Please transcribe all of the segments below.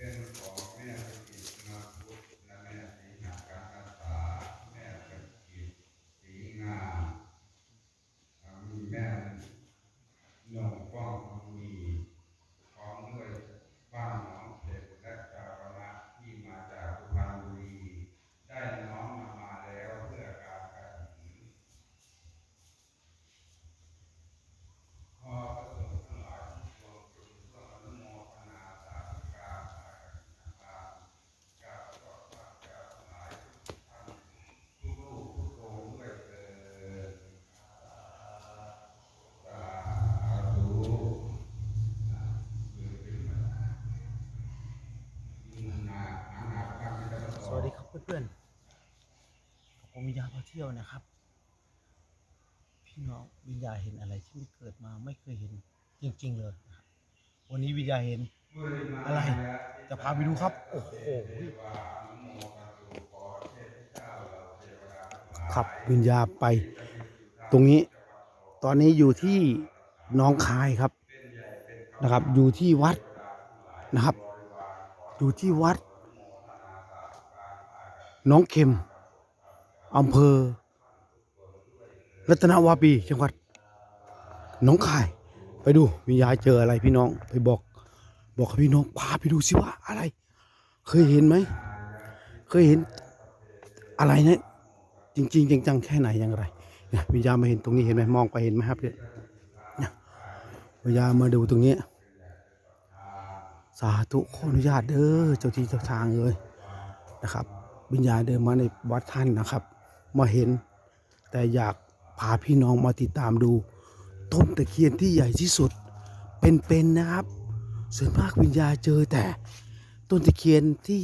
เป็นของแม่สกิจนาพุทธและแม่สีหาการอาสาแม่สกิจสีงามอ่ามีแม่หนงฟ้องทองมีพร้อมด้วยบ้านหนองเผ็ดและจารณะที่มาจากสุพรรณบุรี ได้น้อมนำมาแล้วเพื่อการกฐิน ขอพระสงฆ์ทั้งหลายทุกดวงจงร่วมอนุโมทนาสาธุการอาการการขอพระเจ้าทั้งหลายทุกท่านทุกลูกทุกโรงด้วยเถิดสาธุนะยืนขึ้นมายืนหน้าหาหน้าพระไม่ได้ สวัสดีครับเพื่อนๆผมวิญญาณมา เที่ยวนะครับ พี่น้องวิญญาเห็นอะไรที่ไม่เกิดมาไม่เคยเห็นจริง ๆ เลยนะครับวันนี้วิญญาเห็นอะไร จะพาไปดูครับ โอ้โหครับวิญญาไป ตรงนี้ ตอนนี้อยู่ที่น้องคายครับนะครับ อยู่ที่วัดนะครับ อยู่ที่วัด น้องเข็ม อำเภอ รัตนวาปีจังหวัดหนองคาย ไปดูวิญญาณเจออะไรพี่น้องไปบอก บอกกับพี่น้องพาไปดูสิว่าอะไร เคยเห็นไหม เคยเห็นอะไรเนี่ยจริงๆจังๆแค่ไหนอย่างไรเนี่ยวิญญาณมาเห็นตรงนี้เห็นไหมมองไปเห็นไหมครับเนี่ยวิญญาณมาดูตรงนี้ สาธุขออนุญาตเด้อเจ้าที่เจ้าทางเลยนะครับ วิญญาณเดินมาในวัดท่านนะครับ มาเห็น แต่อยากพาพี่น้องมาติดตามดู ต้นตะเคียนที่ใหญ่ที่สุด เป็นๆนะครับส่วนมากวิญญาเจอแต่ ต้นตะเคียนที่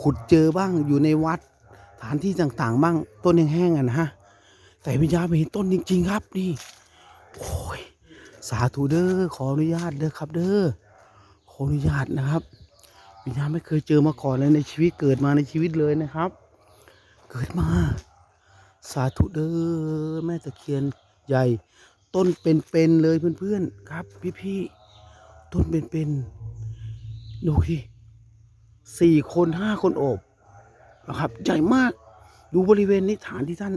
ขุดเจอบ้างอยู่ในวัดสถานที่ต่างๆ บ้างต้นแห้งๆอะนะฮะแต่วิญญาไม่เห็นต้นจริง ๆ ครับนี่โอ้ยสาธุเด้อขออนุญาตเด้อครับ เด้อขออนุญาตนะครับวิญญาไม่เคยเจอมาก่อนเลยในชีวิตเกิดมาในชีวิตเลยนะครับ เกิดมา สาธุเด้อแม่ตะเคียนใหญ่ ต้นเป็นๆเลยเพื่อนๆครับ พี่ๆต้นเป็นๆดูที่สี่คนห้าคนโอบนะครับ ใหญ่มาก ดูบริเวณนี้ฐานที่ท่าน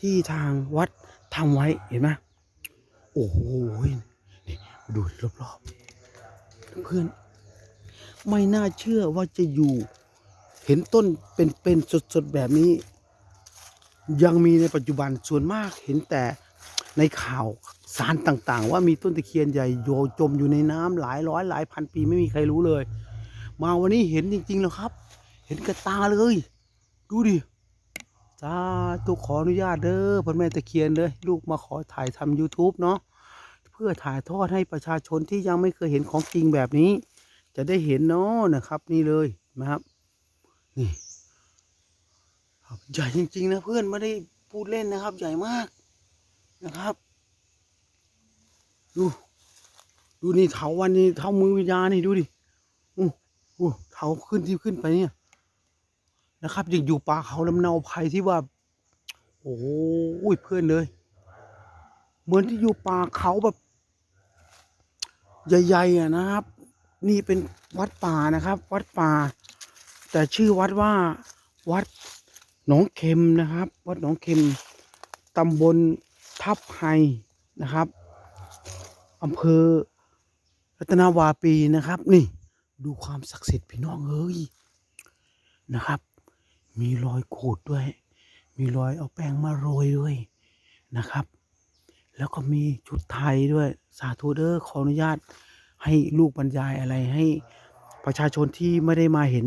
ที่ทางวัดทำไว้เห็นไหมโอ้โหนี่ดูรอบๆเพื่อน ไม่น่าเชื่อว่าจะอยู่ เห็นต้นเป็นๆสดๆแบบนี้ ยังมีในปัจจุบันส่วนมากเห็นแต่ในข่าวสารต่างๆ ว่ามีต้นตะเคียนใหญ่โยจมอยู่ในน้ำหลายร้อยหลายพันปีไม่มีใครรู้เลย มาวันนี้เห็นจริงๆแล้วครับ เห็นกระตาเลย ดูดิสาธุขออนุญาตเด้อพ่อแม่ตะเคียนเลย ลูกมาขอถ่ายทำ YouTube เนาะเพื่อถ่ายทอดให้ประชาชนที่ยังไม่เคยเห็นของจริงแบบนี้ จะได้เห็นเนาะนะครับ นี่เลยนะครับ นี่ ครับ ใหญ่จริง ๆ นะเพื่อนไม่ได้พูดเล่นนะครับ ใหญ่มากนะครับ ดู ดูนี่เถาวันนี้เท่ามือวิญญาณนี่ดูดิอู้อู้เถาขึ้นที่ขึ้นไปเนี่ยนะครับยังอยู่ป่าเขาลำเนาภัยที่ว่า โอ้โหเพื่อนเลย เหมือนที่อยู่ป่าเขาแบบ ใหญ่ๆอะนะครับ นี่เป็นวัดป่านะครับ วัดป่า แต่ชื่อวัดว่าวัด หนองเข็มนะครับ วัดหนองเข็มตำบลทับไฮนะครับอำเภอรัตนาวาปีนะครับ นี่ดูความศักดิ์สิทธิ์พี่น้องเอ้ยนะครับ มีรอยขูดด้วย มีรอยเอาแป้งมาโรยด้วยนะครับ แล้วก็มีชุดไทยด้วยสาธุเด้อขออนุญาตให้ลูกบรรยายอะไรให้ประชาชนที่ไม่ได้มาเห็น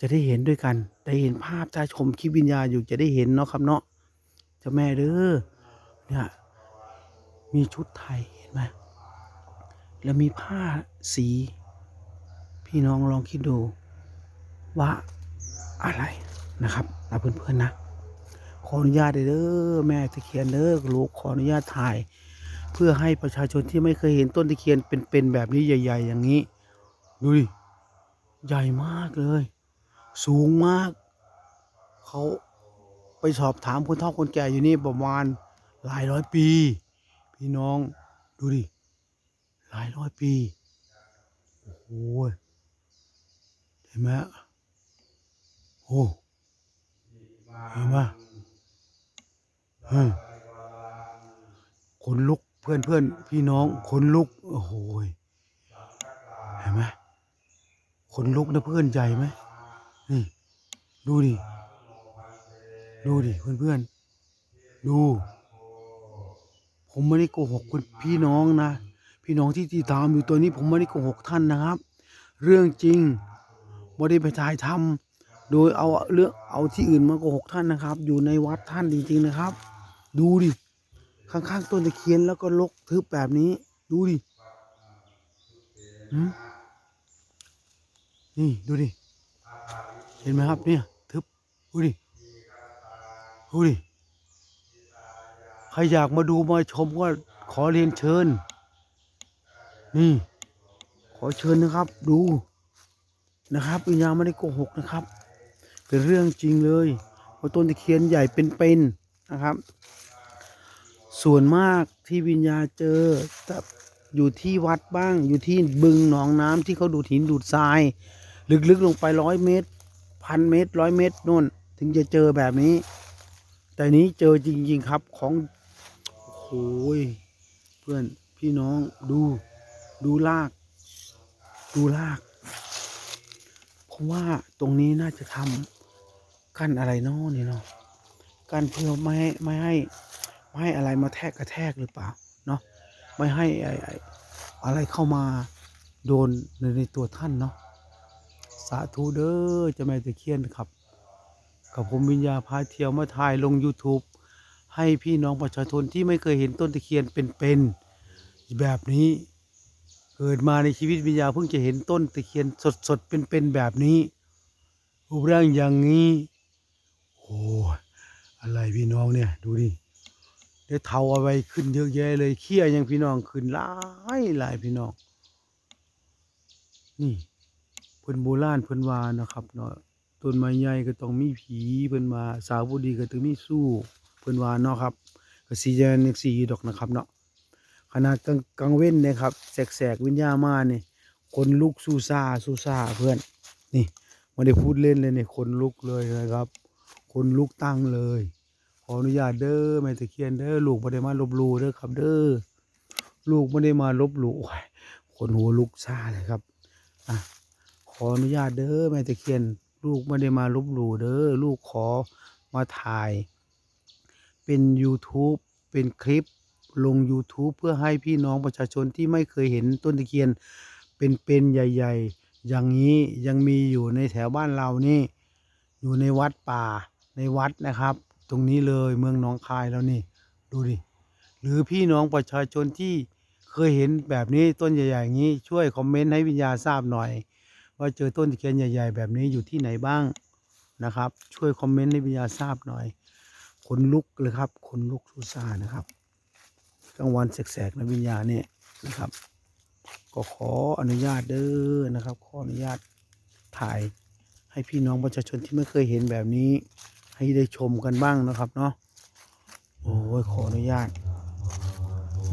จะได้เห็นด้วยกัน ได้เห็นภาพถ้าชมคลิปวิญญาณอยู่จะได้เห็นเนาะครับเนาะเจ้าแม่เด้อเนี่ยมีชุดไทยเห็นไหมแล้วมีผ้าสี พี่น้องลองคิดดูว่าอะไรนะครับนะเพื่อนๆนะ ขออนุญาตเด้อแม่ตะเคียนเด้อลูกขออนุญาตถ่าย เพื่อให้ประชาชนที่ไม่เคยเห็นต้นตะเคียนเป็นๆแบบนี้ใหญ่ ๆ อย่างนี้ ดูดิ ใหญ่มากเลย สูงมาก เขาไปสอบถามคนเฒ่าคนแก่อยู่นี่ประมาณหลายร้อยปี พี่น้องดูดิ หลายร้อยปี โอ้โหเห็นไหมฮะโอ้เห็นไหมเฮ้ยขนลุกเพื่อนเพื่อนพี่น้องขนลุก โอ้โหเห็นไหมขนลุกนะเพื่อนใหญ่ไหม นี่ ดูดิ ดูดิเพื่อนเพื่อนดู ผมไม่ได้โกหกคุณพี่น้องนะ พี่น้องที่ติดตามอยู่ตัวนี้ผมไม่ได้โกหกท่านนะครับ เรื่องจริงไม่ได้ไปถ่ายทำโดยเอาเรื่องเอาที่อื่นมาโกหกท่านนะครับ อยู่ในวัดท่านจริงๆนะครับ ดูดิ ข้างๆต้นตะเคียนแล้วก็ลกทึบแบบนี้ ดูดิหืมนี่ ดูดิ เห็นไหมครับเนี่ยทึบดูดิดูดิใครอยากมาดูมาชมก็ขอเรียนเชิญ นี่ ขอเชิญนะครับ ดูนะครับวิญญาณไม่ได้โกหกนะครับ เป็นเรื่องจริงเลยว่าต้นตะเคียนใหญ่เป็นๆนะครับ ส่วนมากที่วิญญาณเจอจะอยู่ที่วัดบ้างอยู่ที่บึงหนองน้ำที่เขาดูดหินดูดทราย ลึกๆลงไปร้อยเมตร พันเมตรร้อยเมตรนู่น ถึงจะเจอแบบนี้ แต่นี้เจอจริง ๆ ครับของโอ้ยเพื่อนพี่น้องดูดูลาก ดูลาก เพราะว่าตรงนี้น่าจะทำกั้นอะไรนาะนี่เนาะกั้นเพื่อไม่ให้ไม่ให้ไม่ให้อะไรมาแทกกระแทกหรือเปล่าเนาะไม่ให้ไอ้ไอ้อะไรเข้ามาโดนในในตัวท่านเนาะ สาธุเด้อเจะแม่ตะเคียนครับ กับผมวิญญาพาเที่ยวมาถ่ายลง YouTube ให้พี่น้องประชาชนที่ไม่เคยเห็นต้นตะเคียนเป็นๆแบบนี้ เกิดมาในชีวิตวิญญาเพิ่งจะเห็นต้นตะเคียนสดๆเป็นๆแบบนี้รูปร่างอย่างนี้โอ้อะไรพี่น้องเนี่ยดูดิได้เทาเอาไว้ขึ้นเยอะแยะเลยเขี้ยยังพี่น้องขึ้นหลายหลายพี่น้องนี่ พิ่นโบราณเพิ่นว่านะครับเนาะต้นไม้ใหญ่ก็ต้องมีผีเพิ่นว่าสาวผู้ดีก็ต้องมีสู้เพิ่นว่าเนาะครับก็สิจะนึกสีดอกนะครับเนาะขนาดกลางกลางเว้นเนี่ยครับแสกๆวิญญามาเนี่ยคนลุกสู้ซาสู้ซาเพื่อนนี่ไม่ได้พูดเล่นเลยเนี่ยคนลุกเลยนะครับ คนลุกตั้งเลย ขออนุญาตเด้อแม่ตะเคียนเด้อลูกไม่ได้มาลบหลู่เด้อครับเด้อลูกไม่ได้มาลบหลู่โอ้ยคนหัวลุกซาเลยครับอะ ออนุญาตเด้อแม่ตะเคียน ลูกไม่ได้มาลบหลู่เด้อลูกขอมาถ่าย เป็น YouTube เป็นคลิปลง YouTube เพื่อให้พี่น้องประชาชนที่ไม่เคยเห็นต้นตะเคียน เป็นๆใหญ่ ๆ อย่างนี้ยังมีอยู่ในแถวบ้านเรานี่อยู่ในวัดป่าในวัดนะครับ ตรงนี้เลยเมืองหนองคายแล้วนี่ดูดิหรือพี่น้องประชาชนที่เคยเห็นแบบนี้ต้นใหญ่ๆอย่างนี้ช่วยคอมเมนต์ให้วิญญาทราบหน่อย ว่าเจอต้นตะเคียนใหญ่ ๆ แบบนี้อยู่ที่ไหนบ้างนะครับ ช่วยคอมเมนต์ให้วิญญาทราบหน่อยขนลุกเลยครับขนลุกสุสานะครับกลางวันแสกๆนะวิญญาเนี่ยนะครับ ก็ขออนุญาตเด้อนะครับ ขออนุญาตถ่ายให้พี่น้องประชาชนที่ไม่เคยเห็นแบบนี้ ให้ได้ชมกันบ้างนะครับเนาะโอ้ยขออนุญาต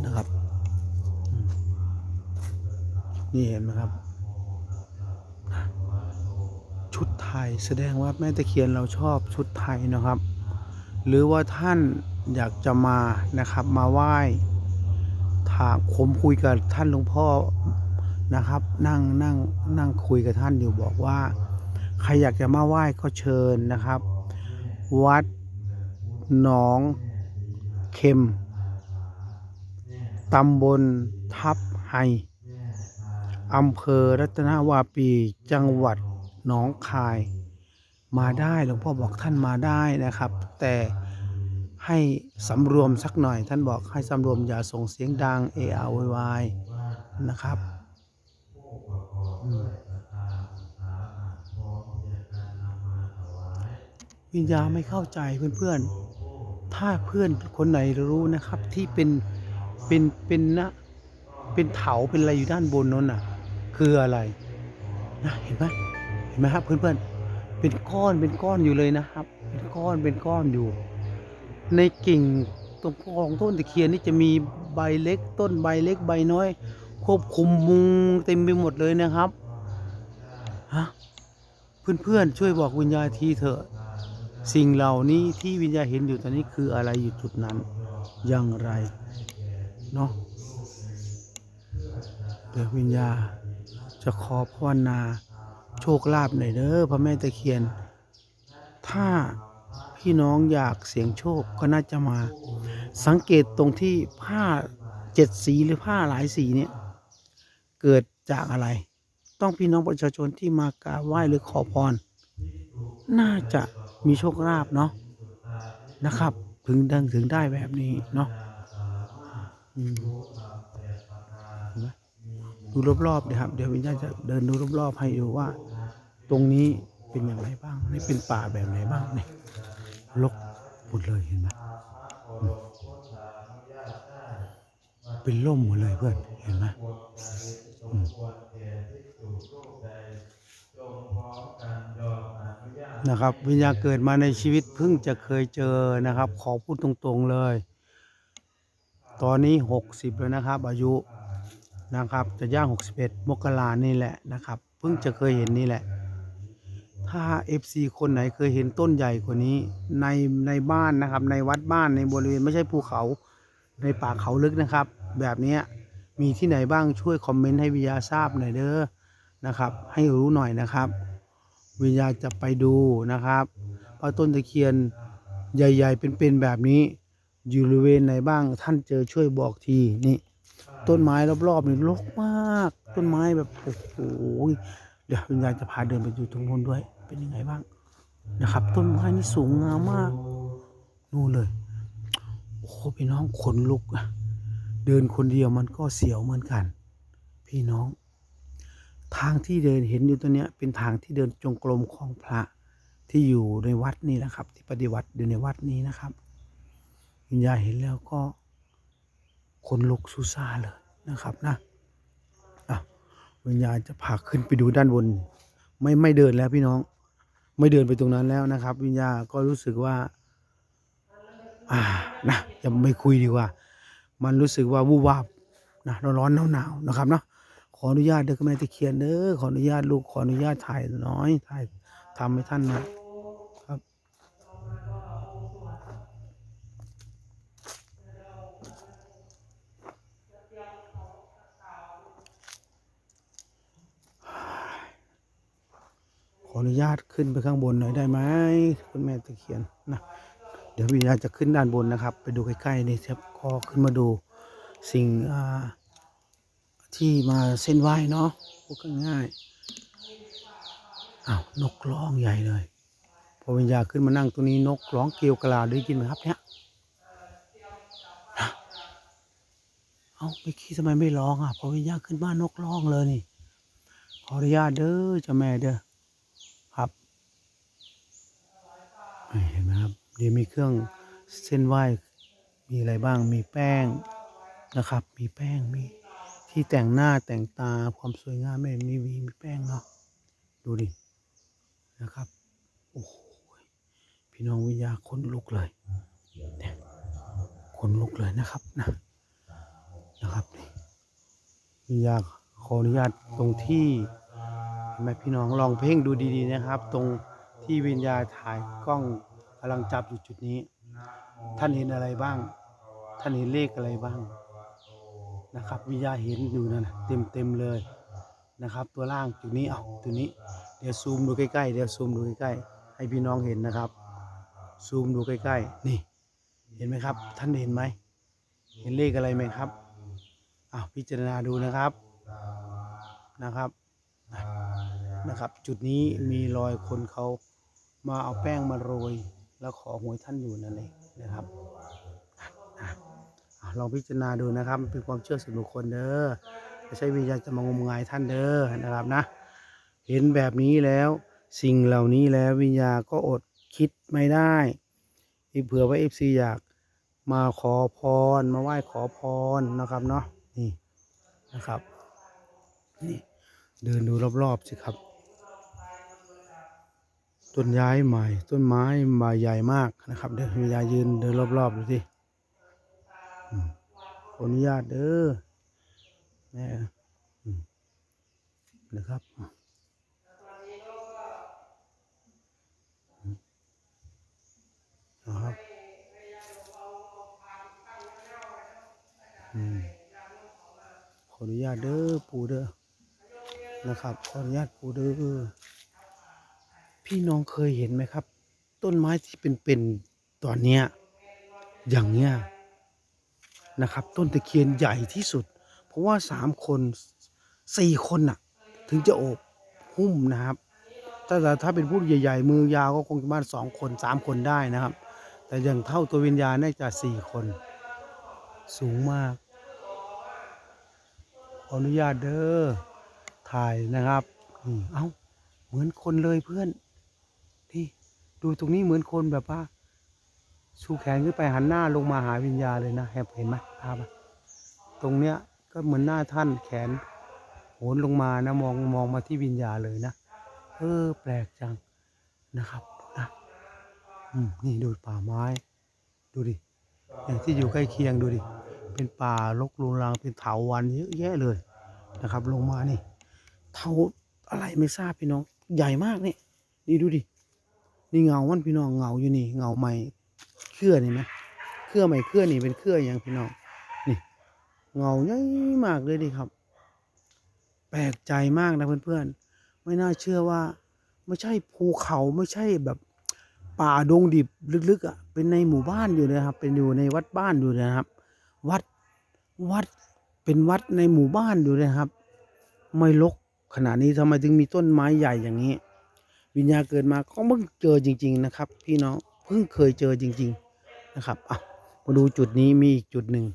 นะครับ นี่เห็นไหมครับ ชุด ไทย แสดงว่าแม่ตะเคียนเราชอบชุดไทยนะครับ หรือว่าท่านอยากจะมานะครับมาไหว้ถามผมคุยกับท่านหลวงพ่อนะครับ นั่งนั่งนั่งคุยกับท่านอยู่บอกว่า ใครอยากจะมาไหว้ก็เชิญนะครับ วัดหนองเข็มตำบลทับไฮอำเภอรัตนวาปีจังหวัด หนองคายมาได้หลวงพ่อบอกท่านมาได้นะครับ แต่ให้สำรวมสักหน่อย ท่านบอกให้สำรวมอย่าส่งเสียงดังเออาววายนะครับวิญญาไม่เข้าใจเพื่อนๆ ถ้าเพื่อนคนไหนรู้นะครับที่เป็นเป็นเป็นนะเป็นเถาเป็นอะไรอยู่ด้านบนนั้นน่ะ คืออะไรนะเห็นไหม ห็นไหมครับเพื่อนๆ เป็นก้อนเป็นก้อนอยู่เลยนะครับ เป็นก้อนเป็นก้อนอยู่ ในกิ่งตรงกองต้นตะเคียนนี่จะมีใบเล็กต้นใบเล็กใบน้อย ควบคุมมุงเต็มไปหมดเลยนะครับฮะเพื่อนๆช่วยบอกวิญญาณทีเถอะ สิ่งเหล่านี้ที่วิญญาณเห็นอยู่ตอนนี้คืออะไรอยู่จุดนั้น อย่างไรเนาะเดี๋ยววิญญาจะขอภาวนา โชคลาภหน่อยเด้อพระแม่ตะเคียน ถ้าพี่น้องอยากเสียงโชคก็น่าจะมา สังเกตตรงที่ผ้าเจ็ดสีหรือผ้าหลายสีเนี่ยเกิดจากอะไร ต้องพี่น้องประชาชนที่มากราบไหว้หรือขอพร น่าจะมีโชคลาภเนาะนะครับ ถึงดังถึงได้แบบนี้เนาะดูรอบๆนะครับ เดี๋ยววิญญาณจะเดินดูรอบๆให้ดูว่า ตรงนี้เป็นอย่างไรบ้างนี่เป็นป่าแบบไหนบ้างนี่ลกหมดเลยเห็นไหมเป็นร่มหมดเลยเพื่อนเห็นไหมนะครับ วิญญาเกิดมาในชีวิตเพิ่งจะเคยเจอนะครับ ขอพูดตรงๆเลย ตอนนี้หกสิบแล้วนะครับ อายุนะครับจะย่างหกสิบเอ็ดมกรานี่แหละนะครับ เพิ่งจะเคยเห็นนี่แหละ ถ้า FC คนไหนเคยเห็นต้นใหญ่กว่านี้ในในบ้านนะครับ ในวัดบ้านในบริเวณไม่ใช่ภูเขาในป่าเขาลึกนะครับ แบบนี้มีที่ไหนบ้างช่วยคอมเมนต์ให้วิญาทราบหน่อยเด้อนะครับ ให้รู้หน่อยนะครับ วิญาจะไปดูนะครับว่าต้นตะเคียนใหญ่ ๆ เป็นๆแบบนี้ อยู่บริเวณไหนบ้างท่านเจอช่วยบอกทีนี่ต้นไม้รอบๆนี่รกมาก ต้นไม้แบบโอ้โหเดี๋ยววิญญาณจะพาเดินไปดูตรงนู้นด้วย เป็นยังไงบ้างนะครับ ต้นไม้นี่สูงงามมากนู่นเลย โอ้พี่น้องขนลุกเดินคนเดียวมันก็เสียวเหมือนกัน พี่น้อง ทางที่เดินเห็นอยู่ตัวเนี้ย เป็นทางที่เดินจงกรมของพระที่อยู่ในวัดนี่นะครับ ที่ปฏิบัติอยู่ในวัดนี้นะครับวิญญาณเห็นแล้วก็คนลุกสุซาเลยนะครับนะอะวิญญาณจะพาขึ้นไปดูด้านบน ไม่ไม่เดินแล้วพี่น้อง ไม่เดินไปตรงนั้นแล้วนะครับ วิญญาก็รู้สึกว่า อ่านะอย่าไม่คุยดีกว่า มันรู้สึกว่าวูบวาบนะร้อนๆหนาวๆนะครับเนาะขออนุญาตเด้อแม่ตะเคียนเด้อขออนุญาตลูกขออนุญาตถ่ายน้อยถ่ายทำให้ท่านนะ ขออนุญาตขึ้นไปข้างบนหน่อยได้ไหมคุณแม่ตะเคียนนะเดี๋ยววิญญาณจะขึ้นด้านบนนะครับ ไปดูใกล้ๆนี่ครับก็ขึ้นมาดูสิ่งที่มาเส้นไหว้เนาะพูดง่ายๆอ้าวนกร้องใหญ่เลยพอวิญญาณขึ้นมานั่งตรงนี้นกร้องเกลียวกราได้ยินไหมครับเนี่ยเอ้าไม่คิดทำไมไม่ร้องอะพอวิญญาณขึ้นบ้านนกร้องเลยนี่ขออนุญาตเด้อเจ้าแม่เด้อ ครับ เห็นไหมครับเดี๋ยวมีเครื่องเส้นไหว้มีอะไรบ้างมีแป้งนะครับ มีแป้งมีที่แต่งหน้าแต่งตาความสวยงามไม่มีวีมีแป้งเนาะดูดินะครับโอ้โหพี่น้องวิญญาขนลุกเลยเนี่ยขนลุกเลยนะครับนะนะครับวิญญาขออนุญาตตรงที่เห็นไหมพี่น้องลองเพ่งดูดีๆนะครับ ตรง ที่วิญญาณถ่ายกล้องกำลังจับอยู่จุดนี้ ท่านเห็นอะไรบ้าง ท่านเห็นเลขอะไรบ้างนะครับ วิญญาณเห็นอยู่นั่นนะเต็มเต็มเลยนะครับ ตัวล่างจุดนี้เอาตัวนี้เดี๋ยวซูมดูใกล้ๆเดี๋ยวซูมดูใกล้ๆให้พี่น้องเห็นนะครับ ซูมดูใกล้ๆ นี่ เห็นไหมครับ ท่านเห็นไหมเห็นเลขอะไรไหมครับอ้าวพิจารณาดูนะครับนะครับนะครับ จุดนี้มีรอยคนเขา มาเอาแป้งมาโรย แล้วขอหวยท่านอยู่นั่นเองนะครับลองพิจารณาดูนะครับเป็นความเชื่อส่วนบุคคลเด้อไม่ใช่วิญญาณจะมางมงายท่านเด้อนะครับนะ เห็นแบบนี้แล้วสิ่งเหล่านี้แล้ววิญญาก็อดคิดไม่ได้อีเผื่อว่าเอฟซีอยากมาขอพรมาไหว้ขอพรนะครับเนาะนี่นะครับนี่เดินดูรอบๆสิครับ ต้นย้ายใหม่ ต้นไม้ใบใหญ่มากนะครับ เดี๋ยวยายืนเดินรอบๆดูสิขออนุญาตเด้อแม่นะครับนะครับขออนุญาตเด้อปูเด้อนะครับขออนุญาตปูเด้อ พี่น้องเคยเห็นไหมครับ ต้นไม้ที่เป็นๆตอนเนี้ยอย่างเนี้ยนะครับ ต้นตะเคียนใหญ่ที่สุด เพราะว่าสามคนสี่คนน่ะ ถึงจะโอบหุ้มนะครับ ถ้าถ้าเป็นผู้ใหญ่ ๆ มือยาวก็คงประมาณสองคนสามคนได้นะครับ แต่อย่างเท่าตัววิญญาณน่าจะสี่คน สูงมากขออนุญาตเด้อถ่ายนะครับ เอ้า เหมือนคนเลยเพื่อน ดูตรงนี้เหมือนคนแบบว่าชูแขนขึ้นไปหันหน้าลงมาหาวิญญาเลยนะเห็นไหมภาพตรงเนี้ยก็เหมือนหน้าท่านแขนโหนลงมานะมองมองมาที่วิญญาเลยนะเออ แปลกจังนะครับนะอืมนี่ดูป่าไม้ ดูดิอย่างที่อยู่ใกล้เคียงดูดิเป็นป่ารกรุงรังเป็นเถาวันเยอะแยะเลยนะครับ ลงมานี่เถาอะไรไม่ทราบพี่น้องใหญ่มากนี่นี่ดูดิ นี่เงามันพี่น้องเงาอยู่นี่เงาใหม่เครือนี่ไหมเครือใหม่เครือนี่เป็นเครืออย่างพี่น้องนี่เงาใหญ่มากเลยดิครับ แปลกใจมากนะเพื่อนๆไม่น่าเชื่อว่า ไม่ใช่ภูเขาไม่ใช่แบบป่าดงดิบลึกๆอะเป็นในหมู่บ้านอยู่นะครับ เป็นอยู่ในวัดบ้านอยู่นะครับ วัดวัดเป็นวัดในหมู่บ้านอยู่นะครับ ไม่ลกขนาดนี้ทำไมถึงมีต้นไม้ใหญ่อย่างนี้ วิญญาเกิดมาก็เพิ่งเจอจริง ๆ นะครับ พี่น้องเพิ่งเคยเจอจริง ๆนะครับอะมาดูจุดนี้มีอีกจุดหนึ่ง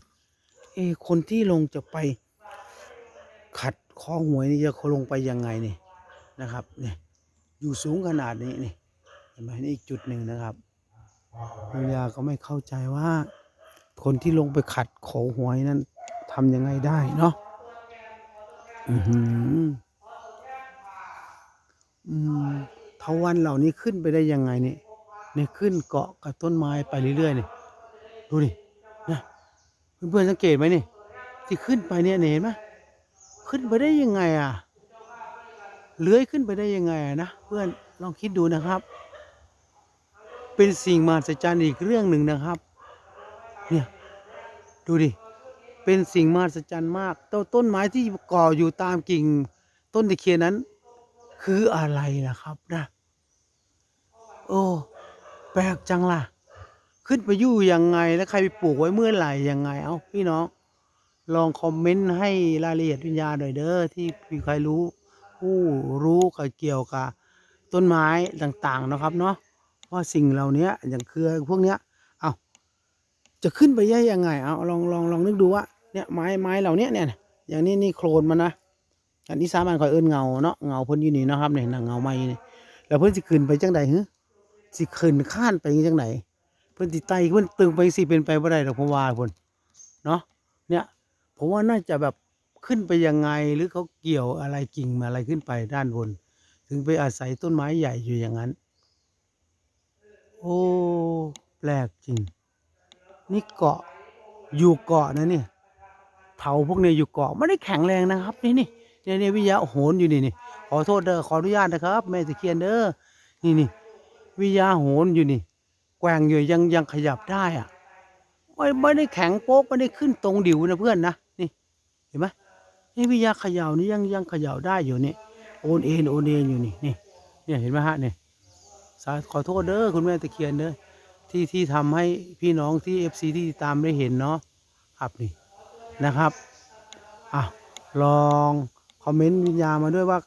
เอคนที่ลงจะไปขัดข้อหวยนี่จะลงไปยังไงนี่นะครับเนี่ยอยู่สูงขนาดนี้นี่เห็นไหมนี่อีกจุดหนึ่งนะครับวิญญาก็ไม่เข้าใจว่า คนที่ลงไปขัดขอหวยนั้นทำยังไงได้เนาะอือหืออืม เทาวันเหล่านี้ขึ้นไปได้ยังไงนี่เนี่ยขึ้นเกาะกับต้นไม้ไปเรื่อยๆนี่ดูดินะเพื่อนๆสังเกตไหมนี่ที่ขึ้นไปเนี่ยเห็นไหมขึ้นไปได้ยังไงอะเลื้อยขึ้นไปได้ยังไงนะเพื่อนลองคิดดูนะครับ เป็นสิ่งมหัศจรรย์อีกเรื่องหนึ่งนะครับ เนี่ยดูดิเป็นสิ่งมหัศจรรย์มากต้นต้นไม้ที่ก่ออยู่ตามกิ่งต้นตะเคียนนั้น คืออะไรนะครับนะ โอ้ แปลกจังล่ะ ขึ้นไปอยู่ยังไงแล้วใครไปปลูกไว้เมื่อไหร่ยังไง เอ้าพี่น้อง ลองคอมเมนต์ให้รายละเอียดวิญญาณหน่อยเด้อที่มีใครรู้ผู้รู้เกี่ยวกับต้นไม้ต่างๆนะครับเนาะว่าสิ่งเหล่านี้อย่างเครือพวกเนี้ยเอาจะขึ้นไปได้ยังไงเอาลองลองลองนึกดูว่าเนี่ยไม้ไม้เหล่านี้เนี่ยอย่างนี้นี่โคลนมันนะอันนี้สามันคอยเอิ้นเงาเนาะเงาเพ่นอยู่นี่นะครับเนี่ยเงาไม้นี่แล้วเพิ่นสิขึ้นไปจังใดฮึ สิขึ้นข้านไปจังไหนเพิ่นสิไต่เพิ่นตึงไปสิเป็นไปบ่ได้ดอกผมว่าพุ่นเนาะเนี่ยผมว่าน่าจะแบบขึ้นไปยังไงหรือเขาเกี่ยวอะไรกิ่งมาอะไรขึ้นไปด้านบน ถึงไปอาศัยต้นไม้ใหญ่อยู่อย่างนั้น โอ้แปลกจริง นี่เกาะอยู่เกาะนะเนี่ยเถาพวกเนี้อยู่เกาะไม่ได้แข็งแรงนะครับ นี่นี่เนี่ยเนี่ยวิทยาโหนอยู่นี่นี่ขอโทษเด้อขออนุญาตนะครับ แม่ตะเคียนเด้อนี่นี่ วิยาโหนอยู่นี่ แกว่งอยู่ยังยังขยับได้อะไม่ไม่ได้แข็งโป๊กไม่ได้ขึ้นตรงดิวนะเพื่อนนะนี่เห็นไหมนี่วิยาเขย่านี่ยังยังเขย่าได้อยู่นี่โอนเอ็นโอนเอ็นอยู่นี่นี่เนี่ยเห็นไหมฮะเนี่ยสาขอโทษเด้อคุณแม่ตะเคียนเด้อที่ที่ทำให้พี่น้องที่เอฟซีที่ตามได้เห็นเนาะครับนี่นะครับอะลองคอมเมนต์วิญญามาด้วยว่า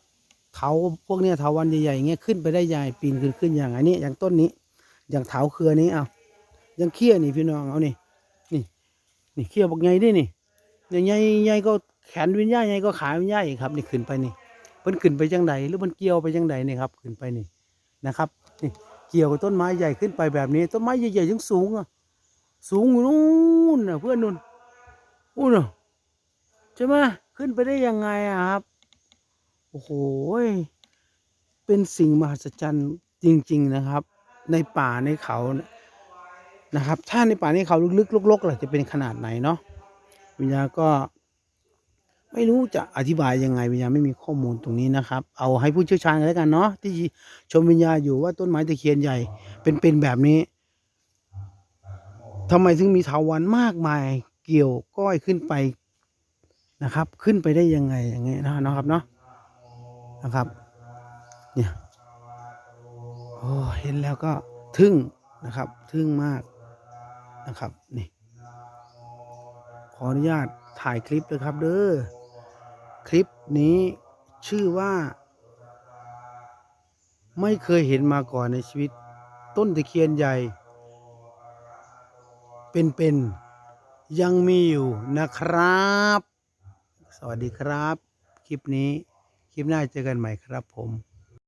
เถาพวกเนี้ยเถาวันใหญ่ๆอย่างเงี้ยขึ้นไปได้ใหญ่ปีนขึ้นขึ้นอย่างอันนี้อย่างต้นนี้ อย่างเถาเครือนี้เอายังเคี้ยนี่พี่น้องเอานี่นี่นี่เขี้ยบอกไงดินี่เนี่ยใหญ่ใหญ่ก็แขนวิญญาณใหญ่ก็ขาวิญญาณอีกครับนี่ขึ้นไปนี่เพิ่นขึ้นไปจังใดหรือมันเกี่ยวไปจังใดนี่ครับขึ้นไปนี่นะครับนี่เกี่ยวกับต้นไม้ใหญ่ขึ้นไปแบบนี้ ต้นไม้ใหญ่ๆยังสูงอะสูงนู่นน่ะเพื่อนนู่นอู้น่ะใช่ไหมขึ้นไปได้ยังไงอะครับ อ้โห เป็นสิ่งมหัศจรรย์จริง ๆนะครับ ในป่าในเขานะครับ ถ้าในป่าในเขาลึกๆลกๆล่ะจะเป็นขนาดไหนเนาะวิญญาณก็ไม่รู้จะอธิบายยังไงวิญญาณไม่มีข้อมูลตรงนี้นะครับ เอาให้ผู้เชี่ยวชาญกันแล้วกันเนาะที่ชมวิญญาณอยู่ว่าต้นไม้ตะเคียนใหญ่เป็นๆแบบนี้ทำไมถึงมีเถาวันมากมายเกี่ยวก้อยขึ้นไปนะครับ ขึ้นไปได้ยังไงอย่างเงี้ยนะนะครับเนาะ นะครับ เนี่ยโอ้เห็นแล้วก็ทึ่งนะครับ ทึ่งมากนะครับนี่ขออนุญาตถ่ายคลิปเลยครับเด้อคลิปนี้ชื่อว่า ไม่เคยเห็นมาก่อนในชีวิต ต้นตะเคียนใหญ่ เป็นๆยังมีอยู่นะครับ สวัสดีครับ คลิปนี้ คลิปหน้าเจอกันใหม่ครับผม